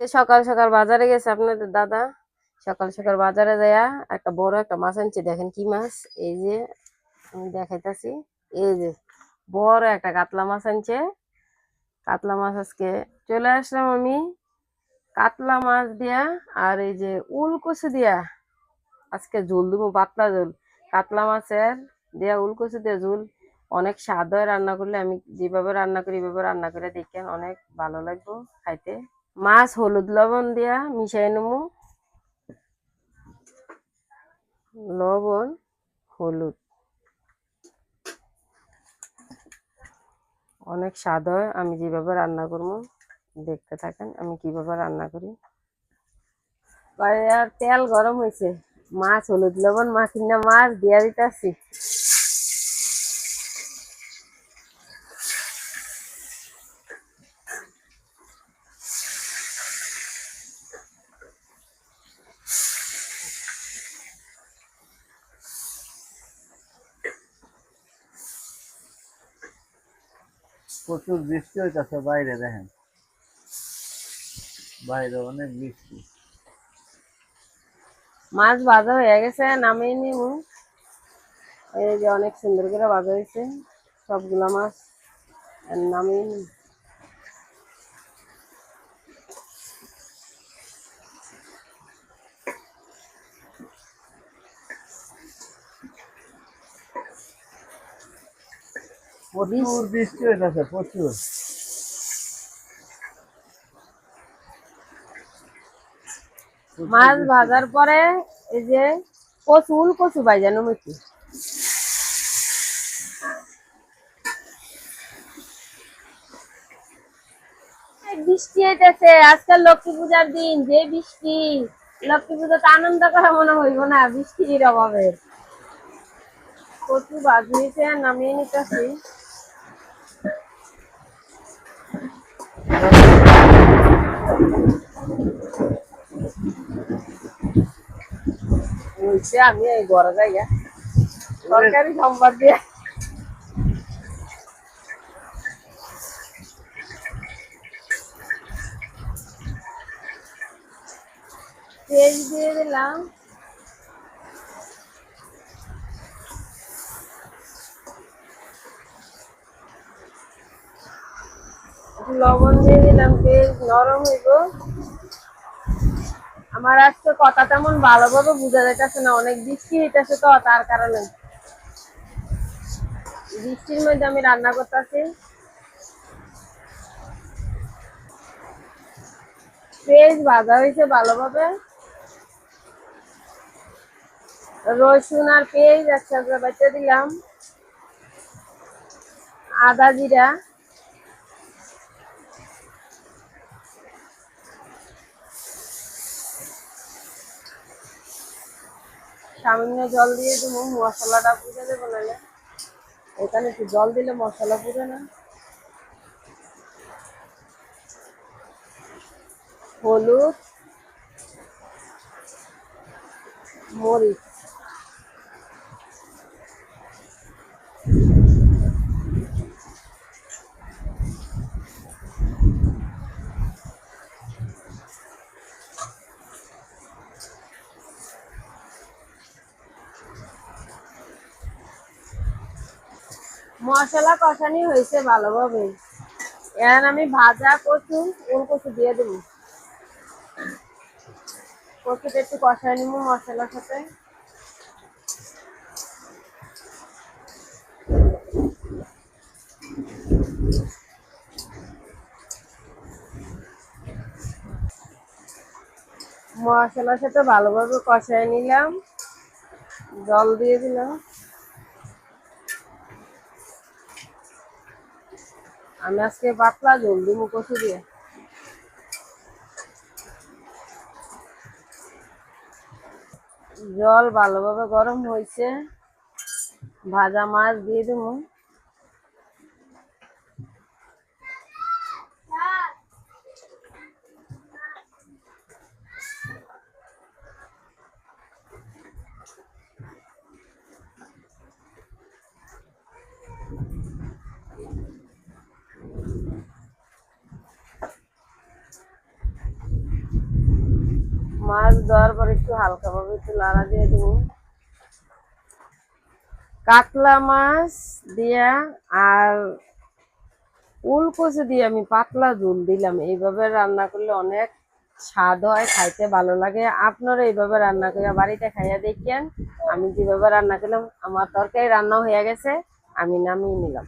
সকাল সকাল বাজারে গেছে আপনাদের দাদা। সকাল সকাল বাজারে যায়া একটা বড় একটা মাছ আনছে, দেখেন কি মাছ? এই যে আমি দেখাইতাছি। এই যে বড় একটা কাতলা মাছ আনছে। কাতলা মাছ আজকে চলে আসলাম আমি। কাতলা মাছ দিয়া আর এই যে উল কচু দিয়া আজকে ঝোল দেবো, পাতলা ঝোল। কাতলা মাছের দিয়া উল কচু দিয়া ঝোল। অনেক স্বাদ হয় রান্না করলে আমি যেভাবে রান্না করি, এভাবে রান্না করে দেখেন অনেক ভালো লাগবো খাইতে। মাছ, হলুদ লবণ দিয়া মিশাই নেব লবণ, হলুদ। অনেক স্বাদ হয়, আমি যেভাবে রান্না করব, দেখতে থাকেন, আমি কীভাবে রান্না করি। আর তেল গরম হয়েছে মাছ, হলুদ লবণ মাছ কিনা মাছ দিয়া দিতেছি। প্রচুর বৃষ্টি হইতেছে বাইরে দেখেন। বাইরে অনেক বৃষ্টি। মাছ ভাজা হয়ে গেছে, নামিয়ে নিব এই যে অনেক সুন্দর করে ভাজা হয়েছে, সবগুলা মাছ, নামিয়ে নিব প্রচুর বৃষ্টি হইতেছে প্রচুর। মাছ ভাজার পরে এই যে কচু উল কচু ভাজানো হয়েছে এই বৃষ্টি হইতেছে আজকাল লক্ষ্মী পূজার দিন যে বৃষ্টি। লক্ষ্মী পূজাতে আনন্দ করা মনে হইব না বৃষ্টির অভাবে। কচু ভাজিয়েছে নামিয়ে নিতেছি। বলছে আমি এই ঘরে যাই গা। সরকারি সম্বাদ দিয়ে তেল দিয়ে দিলাম লবণ দিয়ে দিলাম পেঁয়াজ নরম হইব। আমার আজকে কথা তেমন ভালোভাবে বোঝা যাইতেছে না, অনেক বৃষ্টি হইতেছে তো, তার কারণে। বৃষ্টির মধ্যে আমি রান্না করতেছি। পেঁয়াজ ভাজা হয়েছে ভালোভাবে। রসুন আর পেঁয়াজ একসাথে বেঁচে দিলাম। আদা জিরা। সামান্য জল দিয়ে দেবো, মশলাটা পুজো দেবো নাহলে। এখানে একটু জল দিলে মশলা পুজো না। হলুদ, মরিচ। মশলা কষানি হয়েছে ভালোভাবে। এখন আমি ভাজা কচু ওর কচু দিয়ে দেবো। কচুটা একটু কষাই নিবো মশলার সাথে। মশলার সাথে ভালোভাবে কষাই নিলাম। জল দিয়ে দিলাম। আমি আজকে পাতলা দিব কচু দিয়ে। জল ভালোভাবে গরম হয়েছে। ভাজা মাছ দিয়ে দেবো মাছ দেওয়ার পর একটু হালকা ভাবে একটু লাড়া দিয়ে দিব। কাতলা মাছ দিয়া আর উলকচি দিয়ে আমি পাতলা ঝোল দিলাম। এইভাবে রান্না করলে অনেক স্বাদ হয়, খাইতে ভালো লাগে। আপনারা এইভাবে রান্না করে বাড়িতে খাইয়া দেখেন। আমি যেভাবে রান্না করলাম, আমার তরকারি রান্না হয়ে গেছে, আমি নামিয়ে নিলাম।